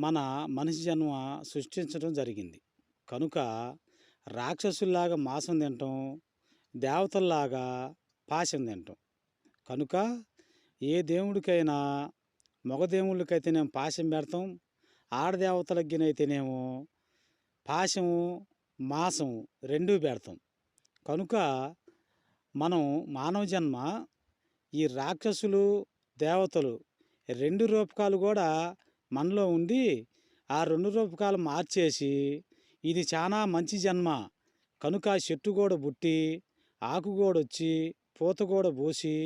మన మనిషి జన్మ సృష్టించడం జరిగింది. కనుక రాక్షసుల్లాగా మాంసం తినటం దేవతల్లాగా పాశం తినటం కనుక ఏ దేవుడికైనా మగ దేవుళ్ళకైతేనేమో పాశం పెడతాం ఆడదేవతలకినైతేనేమో పాశము మాసము రెండూ పెడతాం. కనుక మనం మానవ జన్మ ఈ రాక్షసులు దేవతలు రెండు రూపకాలు కూడా మనలో ఉండి ఆ రెండు రూపకాలు మార్చేసి ఇది చాలా మంచి జన్మ. కనుక చెట్టు కూడా బుట్టి ఆకు కూడా వచ్చి పూత కూడా పోసి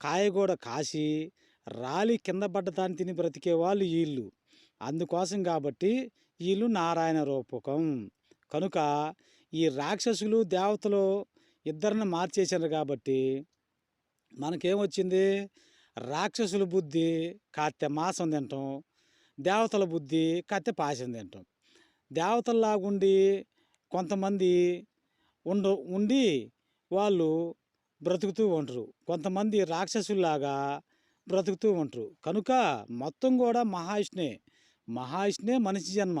కాయ కూడా కాసి రాలి కింద పడ్డదాన్ని తిని బ్రతికే వాళ్ళు వీళ్ళు అందుకోసం కాబట్టి వీళ్ళు నారాయణ రూపకం. కనుక ఈ రాక్షసులు దేవతలు ఇద్దరిని మార్చేశారు కాబట్టి మనకేమొచ్చింది రాక్షసుల బుద్ధి కాత్య మాసం తింటాం. దేవతల బుద్ధి కత్తె పాశం తింటాం. దేవతల్లాగుండి కొంతమంది ఉండ ఉండి వాళ్ళు బ్రతుకుతూ ఉంటారు. కొంతమంది రాక్షసుల్లాగా బ్రతుకుతూ ఉంటారు. కనుక మొత్తం కూడా మహావిష్ణే. మహావిష్ణే మనిషి జన్మ.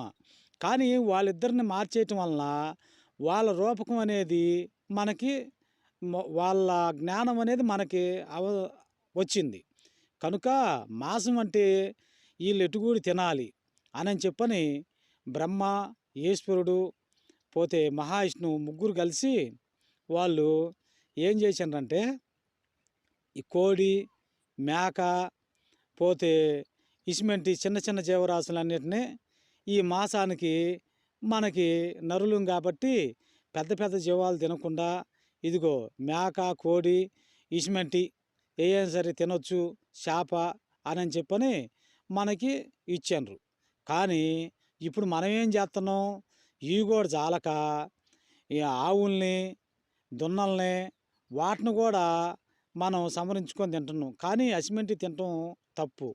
కానీ వాళ్ళిద్దరిని మార్చేయటం వలన వాళ్ళ రూపకం అనేది మనకి వాళ్ళ జ్ఞానం అనేది మనకి అవ వచ్చింది. కనుక మాంసం అంటే వీళ్ళు ఎటుగూడి తినాలి అని చెప్పని బ్రహ్మ ఈశ్వరుడు పోతే మహావిష్ణువు ముగ్గురు కలిసి వాళ్ళు ఏం చేసిండ్రంటే ఈ కోడి మేక పోతే ఇసుమెంటి చిన్న చిన్న జీవరాశులన్నింటినీ ఈ మాసానికి మనకి నరులం కాబట్టి పెద్ద పెద్ద జీవాలు తినకుండా ఇదిగో మేక కోడి ఇసుమెంటి ఏం సరే తినొచ్చు చేప అని చెప్పని మనకి ఇచ్చారు కానీ ఇప్పుడు మనం ఏం చేస్తున్నాం ఇవి కూడా చాలక ఈ ఆవుల్ని దున్నల్ని వాటిని కూడా మనం సంవరించుకొని తింటున్నాం. కానీ అసిమెంటి తినటం తప్పు.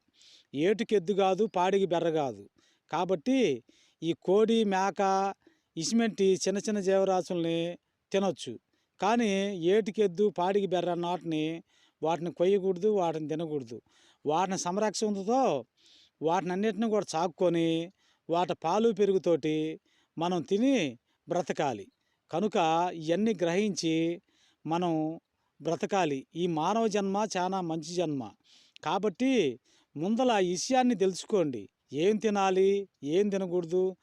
ఏటుకి ఎద్దు కాదు పాడికి బెర్ర కాదు. కాబట్టి ఈ కోడి మేక ఇసిమెంటి చిన్న చిన్న జీవరాశుల్ని తినొచ్చు. కానీ ఏటికి ఎద్దు పాడికి బెర్ర నాటిని వాటిని కొయ్యకూడదు వాటిని తినకూడదు. వాటిని సంరక్షణతో వాటిని అన్నిటిని కూడా చాక్కొని వాటి పాలు పెరుగుతోటి మనం తిని బ్రతకాలి. కనుక ఇవన్నీ గ్రహించి మనం బ్రతకాలి. ఈ మానవ జన్మ చాలా మంచి జన్మ. కాబట్టి ముందల ఈ విషయాన్ని తెలుసుకోండి. ఏం తినాలి ఏం తినకూడదు